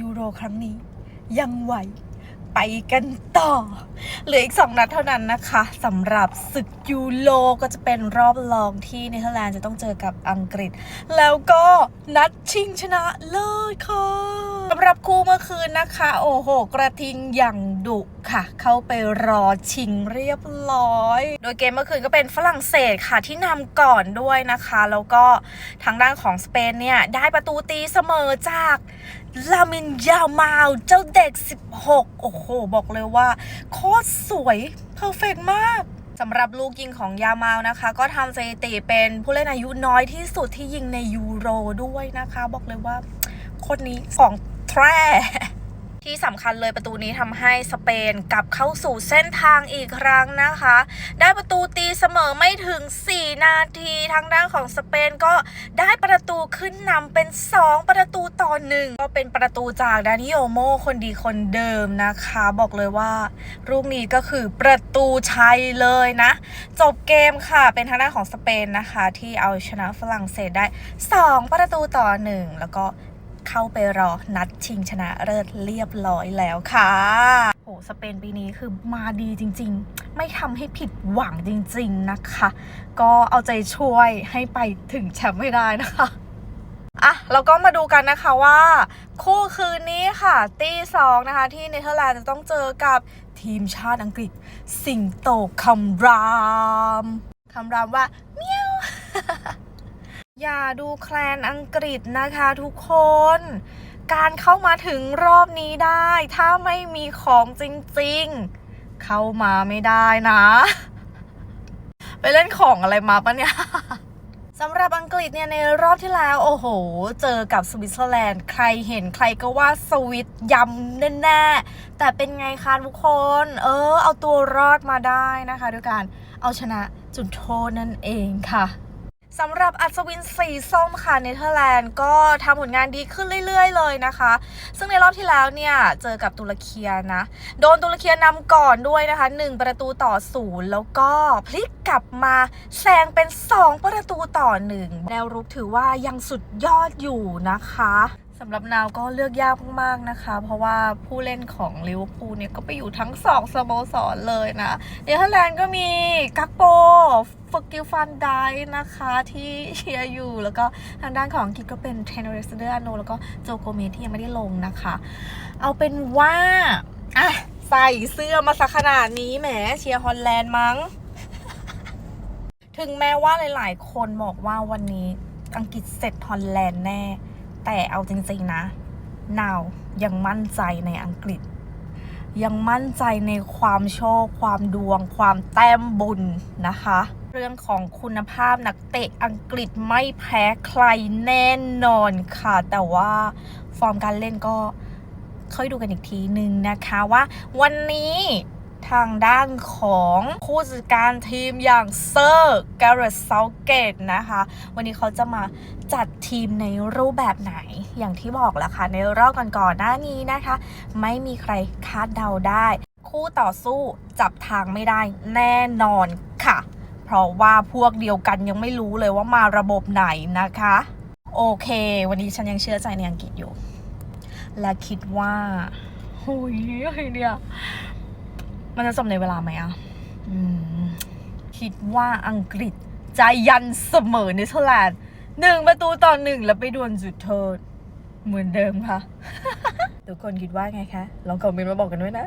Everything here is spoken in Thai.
ยูโรครั้งนี้ ยังไหว ไปกันต่อ เหลืออีก 2 นัดเท่านั้นนะคะสำหรับศึกยูโรก็จะเป็นรอบรองที่เนเธอร์แลนด์จะต้องเจอกับอังกฤษ แล้วก็นัดชิงชนะเลิศค่ะสำหรับคู่เมื่อคืนนะคะ โอ้โห กระทิงอย่าง ดุค่ะ เข้าไปรอชิงเรียบร้อย โดยเกมเมื่อคืนก็เป็นฝรั่งเศสค่ะที่นำก่อนด้วยนะคะ แล้วก็ทางด้านของสเปนเนี่ย ได้ประตูตีเสมอจากลามินยามาลเจ้าเด็ก 16 โอ้โห บอกเลยว่า โคตรสวยเพอร์เฟกมากสำหรับลูกยิงของยามาลนะคะ ก็ทำสถิติเป็นผู้เล่นอายุน้อยที่สุดที่ยิงในยูโรด้วยนะคะ บอกเลยว่าคนนี้ของแท้ ที่สำคัญเลยประตูนี้ทำให้สเปนกลับเข้าสู่เส้นทางอีกครั้งนะคะ ได้ประตูตีเสมอไม่ถึง 4 นาที ทางด้านของสเปนก็ได้ประตูขึ้นนำเป็น 2 ประตูต่อหนึ่งก็เป็นประตูจากดานิโอโมคนดีคนเดิมนะคะ บอกเลยว่าลูกนี้ก็คือประตูชัยเลยนะ จบเกมค่ะเป็นทางด้านของสเปนนะคะ ที่เอาชนะฝรั่งเศสได้ 2 ประตูต่อหนึ่งแล้วก็ เข้าไปรอนัดชิงชนะเลิศเรียบร้อยแล้วค่ะโหสเปนปีนี้คือมาดีจริง ๆ ไม่ทำให้ผิดหวังจริง ๆนะคะ ก็เอาใจช่วยให้ไปถึงแชมป์ให้ได้นะคะอะเราก็มาดูกันนะคะว่า คู่คืนนี้ค่ะ ตีสองนะคะที่เนเธอร์แลนด์จะต้องเจอกับทีมชาติอังกฤษ สิงโตคำรามคำรามว่าเมีย อย่าดูแคลนอังกฤษนะคะทุกคน การเข้ามาถึงรอบนี้ได้ ถ้าไม่มีของจริงๆ เข้ามาไม่ได้นะ ไปเล่นของอะไรมาปะเนี่ยสำหรับอังกฤษเนี่ยในรอบที่แล้ว โอ้โห เจอกับสวิตเซอร์แลนด์ ใครเห็นใครก็ว่าสวิตยำแน่ๆ แต่เป็นไงคะทุกคน เออ เอาตัวรอดมาได้นะคะด้วยการเอาชนะจุดโทษนั่นเองค่ะ สำหรับอัศวินสีส้มค่ะเนเธอร์แลนด์ก็ทำผลงานดีขึ้นเรื่อยๆ เลยนะคะ ซึ่งในรอบที่แล้วเนี่ยเจอกับตุรเคียนะ โดนตุรเคียนำก่อนด้วยนะคะ 1 ประตูต่อศูนย์แล้วก็พลิกกลับมาแซงเป็น 2 ประตูต่อหนึ่งแนวรุกถือว่ายังสุดยอดอยู่นะคะสำหรับนาวก็เลือกยากมากๆนะคะ เพราะว่าผู้เล่นของลิเวอร์พูลเนี่ยก็ไปอยู่ทั้งสองสโมสรเลยนะเนเธอร์แลนด์ก็มีกักโป ฟกิลฟันไดนะคะที่เชียร์อยู่ แล้วก็ทางด้านของอังกฤษก็เป็นเทนเนอร์เซเดอร์โนแล้วก็โจโกเมที่ยังไม่ได้ลงนะคะ เอาเป็นว่าอะใส่เสื้อมาสักขนาดนี้แหมเชียร์ฮอลแลนด์มั้ง ถึงแม้ว่าหลาย ๆ คนบอกว่าวันนี้อังกฤษเสร็จฮอลแลนด์แน่ แต่เอาจริง ๆ นะนาวยังมั่นใจในอังกฤษ ยังมั่นใจในความโชค ความดวง ความแต้มบุญนะคะ เรื่องของคุณภาพนักเตะอังกฤษไม่แพ้ใครแน่นอนค่ะ แต่ว่าฟอร์มการเล่นก็ค่อยดูกันอีกทีหนึ่งนะคะว่า วันนี้ทางด้านของผู้จัดการทีมอย่างเซอร์การ์เรตเซาเกตนะคะ วันนี้เขาจะมาจัดทีมในรูปแบบไหนอย่างที่บอกแหละค่ะ ในรอบก่อนๆหน้านี้นะคะ ไม่มีใครคาดเดาได้ คู่ต่อสู้จับทางไม่ได้แน่นอนค่ะ เพราะว่าพวกเดียวกันยังไม่รู้เลยว่ามาระบบไหนนะคะ โอเค วันนี้ฉันยังเชื่อใจในอังกฤษอยู่ และคิดว่าโอ้ยอะไรเนี่ย มันจะจบในเวลาไหมอะคิดว่าอังกฤษจะยันเสมอเนเธอร์แลนด์หนึ่งประตูต่อหนึ่งแล้วไปดวลจุดโทษเหมือนเดิมค่ะ ทุกคนคิดว่าไงคะ ลองคอมเมนต์มาบอกกันด้วยนะ